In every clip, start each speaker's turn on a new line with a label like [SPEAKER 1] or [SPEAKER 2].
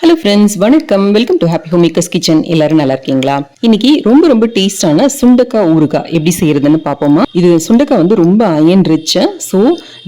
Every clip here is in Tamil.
[SPEAKER 1] ஹலோ ஃப்ரெண்ட்ஸ் வணக்கம். Welcome to happy homemakers kitchen எல்லாரும் நல்லா இருக்கீங்களா? இன்னைக்கு ரொம்ப ரொம்ப டேஸ்டான சுண்டக்காய் ஊறுகாய் எப்படி செய்யறதுன்னு பார்ப்போமா? இது சுண்டக்காய் வந்து ரொம்ப அயன் ரிச்சு ஸோ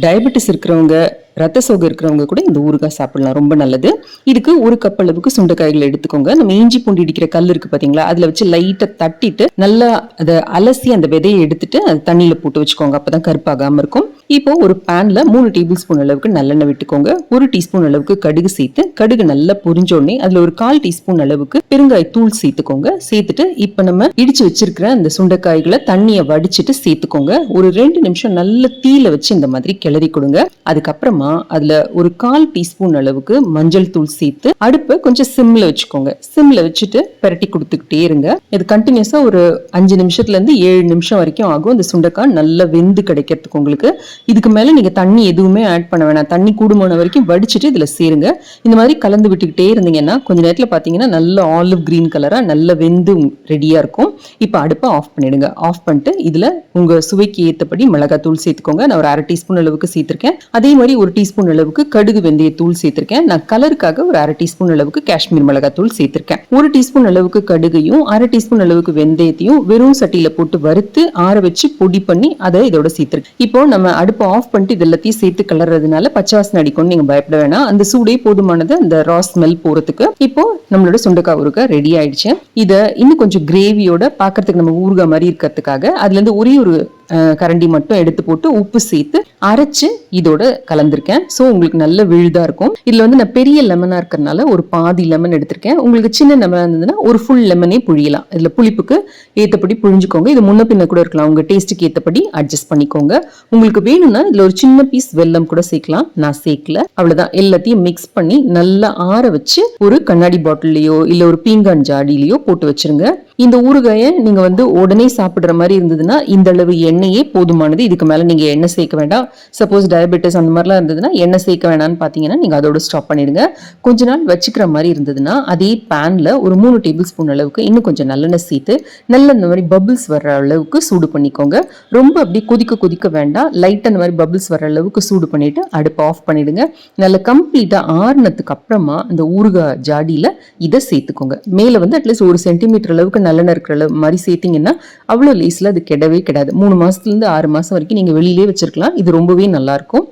[SPEAKER 1] டயபெட்டிஸ் இருக்கிறவங்க ரத்த சோகை இருக்கிறவங்க கூட இந்த ஊறுகாய் சாப்பிடலாம் ரொம்ப நல்லது. இதுக்கு ஒரு கப் அளவுக்கு சுண்டைக்காய்கள் எடுத்துக்கோங்க. நம்ம இஞ்சி பூண்டு இடிக்கிற கல் இருக்கு பாத்தீங்களா? அதுல வச்சு லைட்டாக தட்டிட்டு நல்லா அதை அலசி அந்த விதையை எடுத்துட்டு அது தண்ணியில போட்டு வச்சுக்கோங்க. அப்பதான் கருப்பாகாம இருக்கும். இப்போ ஒரு பேன்ல மூணு டேபிள் ஸ்பூன் அளவுக்கு நல்லெண்ணெய் விட்டுக்கோங்க. ஒரு டீஸ்பூன் அளவுக்கு கடுகு சேர்த்து கடுகு நல்லா பொரிஞ்சோடனே உடனே அதுல ஒரு கால் டீஸ்பூன் அளவுக்கு பெருங்காய தூள் சேர்த்துக்கோங்க. சேர்த்துட்டு இப்ப நம்ம இடிச்சு வச்சிருக்கிற அந்த சுண்டைக்காய்களை தண்ணியை வடிச்சிட்டு சேர்த்துக்கோங்க. ஒரு ரெண்டு நிமிஷம் நல்ல தீயில வச்சு இந்த மாதிரி கிளறி கொடுங்க. அதுக்கப்புறமா அதுல ஒரு கால் டீஸ்பூன் அளவுக்கு மஞ்சள் தூள் சேர்த்து அடுப்பை கொஞ்சம் சிம்ல வச்சுக்கோங்க. சிம்ல வச்சுட்டு பெரட்டி கொடுத்துக்கிட்டே இருங்க. இது கண்டினியூஸா ஒரு அஞ்சு நிமிஷத்துல இருந்து ஏழு நிமிஷம் வரைக்கும் ஆகும். இந்த சுண்டைக்காய் நல்லா வெந்து கிடைக்கிறதுக்கு உங்களுக்கு. இதுக்கு மேல நீங்க தண்ணி எதுவுமே ஆட் பண்ண வேணாம். தண்ணி கூடுமான வரைக்கும் வடிச்சிட்டு இதுல சேருங்க. இந்த மாதிரி கலந்து விட்டுக்கிட்டே இருந்தீங்கன்னா கொஞ்ச நேரத்துல பாத்தீங்கன்னா நல்ல ஆலிவ் கிரீன் கலரா நல்ல வெந்து ரெடியா இருக்கும். இப்போ அடுப்பை ஆஃப் பண்ணிடுங்க. ஆஃப் பண்ணிட்டு இதுல உங்க சுவைக்கு ஏத்தபடி மிளகாய் தூள் சேர்த்துக்கோங்க. நான் ஒரு அரை டீஸ்பூன் அளவுக்கு சேர்த்திருக்கேன். அதே மாதிரி ஒரு டீஸ்பூன் அளவுக்கு கடுகு வெந்தய தூள் சேர்த்திருக்கேன். நான் கலருக்காக ஒரு அரை டீஸ்பூன் அளவுக்கு காஷ்மீர் மிளகாய் தூள் சேர்த்திருக்கேன். ஒரு டீஸ்பூன் அளவுக்கு கடுகையும் அரை டீஸ்பூன் அளவுக்கு வெந்தயத்தையும் வெறும் சட்டியில போட்டு வறுத்து ஆற வச்சு பொடி பண்ணி அதை இதோட சேர்த்திருக்கேன். இப்போ நம்ம அடுப்பை ஆஃப் பண்ணிட்டு இது எல்லாத்தையும் சேர்த்து கலர்றதுனால பச்சை வாசனை அடிக்கும்னு நீங்க பயப்பட வேணாம். அந்த சூடே போதுமானது அந்த ரா ஸ்மெல் போறதுக்கு. இப்போ நம்மளோட சுண்டக்காய் ஊறுகாய் ரெடி ஆயிடுச்சு. இதை இன்னும் கொஞ்சம் கிரேவியோட பாக்குறதுக்கு நம்ம ஊறுகாய் மாதிரி இருக்கிறதுக்காக அதுல இருந்து ஒரே ஒரு கரண்டி மட்டும் எடுத்து போட்டு உப்பு சேர்த்து அரைச்சு இதோட கலந்திருக்கேன். ஸோ உங்களுக்கு நல்ல விழுதா இருக்கும். இதில் வந்து நான் பெரிய லெமனாக இருக்கிறனால ஒரு பாதி லெமன் எடுத்திருக்கேன். உங்களுக்கு சின்ன லெமன் இருந்ததுன்னா ஒரு ஃபுல் லெமனே புழியலாம். இதில் புளிப்புக்கு ஏற்றபடி புழிஞ்சுக்கோங்க. இது முன்ன பின்ன கூட இருக்கலாம். உங்கள் டேஸ்ட்டுக்கு ஏற்றபடி அட்ஜஸ்ட் பண்ணிக்கோங்க. உங்களுக்கு வேணும்னா இதில் ஒரு சின்ன பீஸ் வெல்லம் கூட சேர்க்கலாம். நான் சேர்க்கல. அவ்வளோதான் எல்லாத்தையும் மிக்ஸ் பண்ணி நல்லா ஆற வச்சு ஒரு கண்ணாடி பாட்டிலையோ இல்லை ஒரு பீங்கான் ஜாடியிலையோ போட்டு வச்சிருங்க. இந்த ஊறுகாயை நீங்கள் வந்து உடனே சாப்பிட்ற மாதிரி இருந்ததுன்னா இந்த அளவு எண்ணெயே போதுமானது. இதுக்கு மேலே நீங்கள் எண்ணெய் சேர்க்க வேண்டாம். சப்போஸ் டயபெட்டிஸ் அந்த மாதிரிலாம் இருந்ததுன்னா எண்ணெய் சேர்க்க வேணாம்னு பார்த்தீங்கன்னா நீங்கள் அதோட ஸ்டாப் பண்ணிடுங்க. கொஞ்ச நாள் வச்சுக்கிற மாதிரி இருந்ததுன்னா அதே பேனில் ஒரு மூணு டேபிள் ஸ்பூன் அளவுக்கு இன்னும் கொஞ்சம் நல்லெண்ணெய் சேர்த்து நல்ல இந்த மாதிரி பபிள்ஸ் வர்ற அளவுக்கு சூடு பண்ணிக்கோங்க. ரொம்ப அப்படி கொதிக்க கொதிக்க வேண்டாம். லைட் அந்த மாதிரி பபிள்ஸ் வர அளவுக்கு சூடு பண்ணிவிட்டு அடுப்பை ஆஃப் பண்ணிவிடுங்க நல்ல கம்ப்ளீட்டாக ஆறுனதுக்கு அப்புறமா அந்த ஊறுகாய் ஜாடியில் இதை சேர்த்துக்கோங்க. மேலே வந்து அட்லீஸ்ட் ஒரு சென்டிமீட்டர் அளவுக்கு நல்லெண்ணெய் அளவு மாதிரி சேர்த்திங்கன்னா அவ்வளோ லேஸில் அது கெடவே கிடையாது மூணு மாதத்துலேருந்து ஆறு மாதம் வரைக்கும் நீங்கள் வெளியிலே வச்சுருக்கலாம். இது ரொம்பவே நல்லா இருக்கும்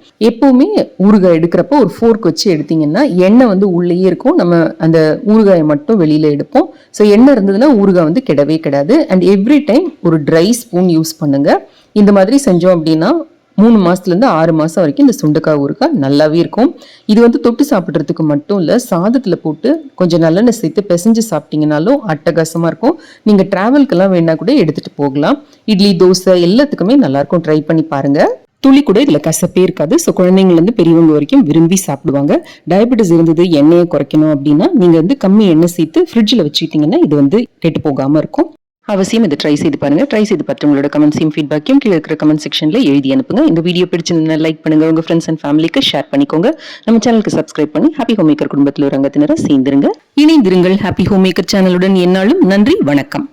[SPEAKER 1] ஊறுகாய் எடுக்கிறப்போ ஒரு ஃபோர்க் வச்சு எடுத்தீங்கன்னா எண்ணெய் வந்து உள்ளேயே இருக்கும். நம்ம அந்த ஊறுகாயை மட்டும் வெளியில் எடுப்போம். ஸோ எண்ணெய் இருந்ததுன்னா ஊறுகாய் வந்து கெடவே கிடையாது அண்ட் எவ்ரி டைம் ஒரு ட்ரை ஸ்பூன் யூஸ் பண்ணுங்கள் இந்த மாதிரி செஞ்சோம் அப்படின்னா மூணு மாசத்துலேருந்து ஆறு மாதம் வரைக்கும் இந்த சுண்டைக்காய் ஊறுகாய் நல்லாவே இருக்கும். இது வந்து தொட்டு சாப்பிட்றதுக்கு மட்டும் இல்லை சாதத்தில் போட்டு கொஞ்சம் நல்லெண்ணெய் சேர்த்து பிசைஞ்சு சாப்பிட்டீங்கனாலும் அட்டகாசமாக இருக்கும். நீங்கள் ட்ராவல்க்கெல்லாம் வேணால் கூட எடுத்துகிட்டு போகலாம். இட்லி தோசை எல்லாத்துக்குமே நல்லாயிருக்கும் ட்ரை பண்ணி பாருங்கள் துளி கூட இதில் கசப்பே இருக்காது. ஸோ குழந்தைங்கலேருந்து பெரியவங்க வரைக்கும் விரும்பி சாப்பிடுவாங்க. டயபெட்டிஸ் இருந்தது எண்ணெயை குறைக்கணும் அப்படின்னா நீங்கள் வந்து கம்மி எண்ணெய் சேர்த்து ஃப்ரிட்ஜில் வச்சுக்கிட்டிங்கன்னா இது வந்து கெட்டு போகாமல் இருக்கும். அவசியம் இதை ட்ரை செய்து பாருங்க. ட்ரை செய்து பார்த்து உங்களோட கமெண்ட்ஸையும் ஃபீட்பேக்கையும் கீழே இருக்கிற கமெண்ட் செக்ஷன்ல எழுதி அனுப்புங்க. இந்த வீடியோ பிடிச்சிருந்தா லைக் பண்ணுங்க. உங்க ஃப்ரெண்ட்ஸ் அண்ட் ஃபேமிலிக்கு ஷேர் பண்ணிக்கோங்க. நம்ம சேனலுக்கு சப்ஸ்கிரைப் பண்ணி ஹாப்பி ஹோம் மேக்கர் குடும்பத்தில் ஒரு அங்கத்தினரை சேர்ந்துருங்க. இணைந்திருங்கள் ஹாப்பி ஹோம் மேக்கர் சேனலுடன் என்னாலும் நன்றி. வணக்கம்.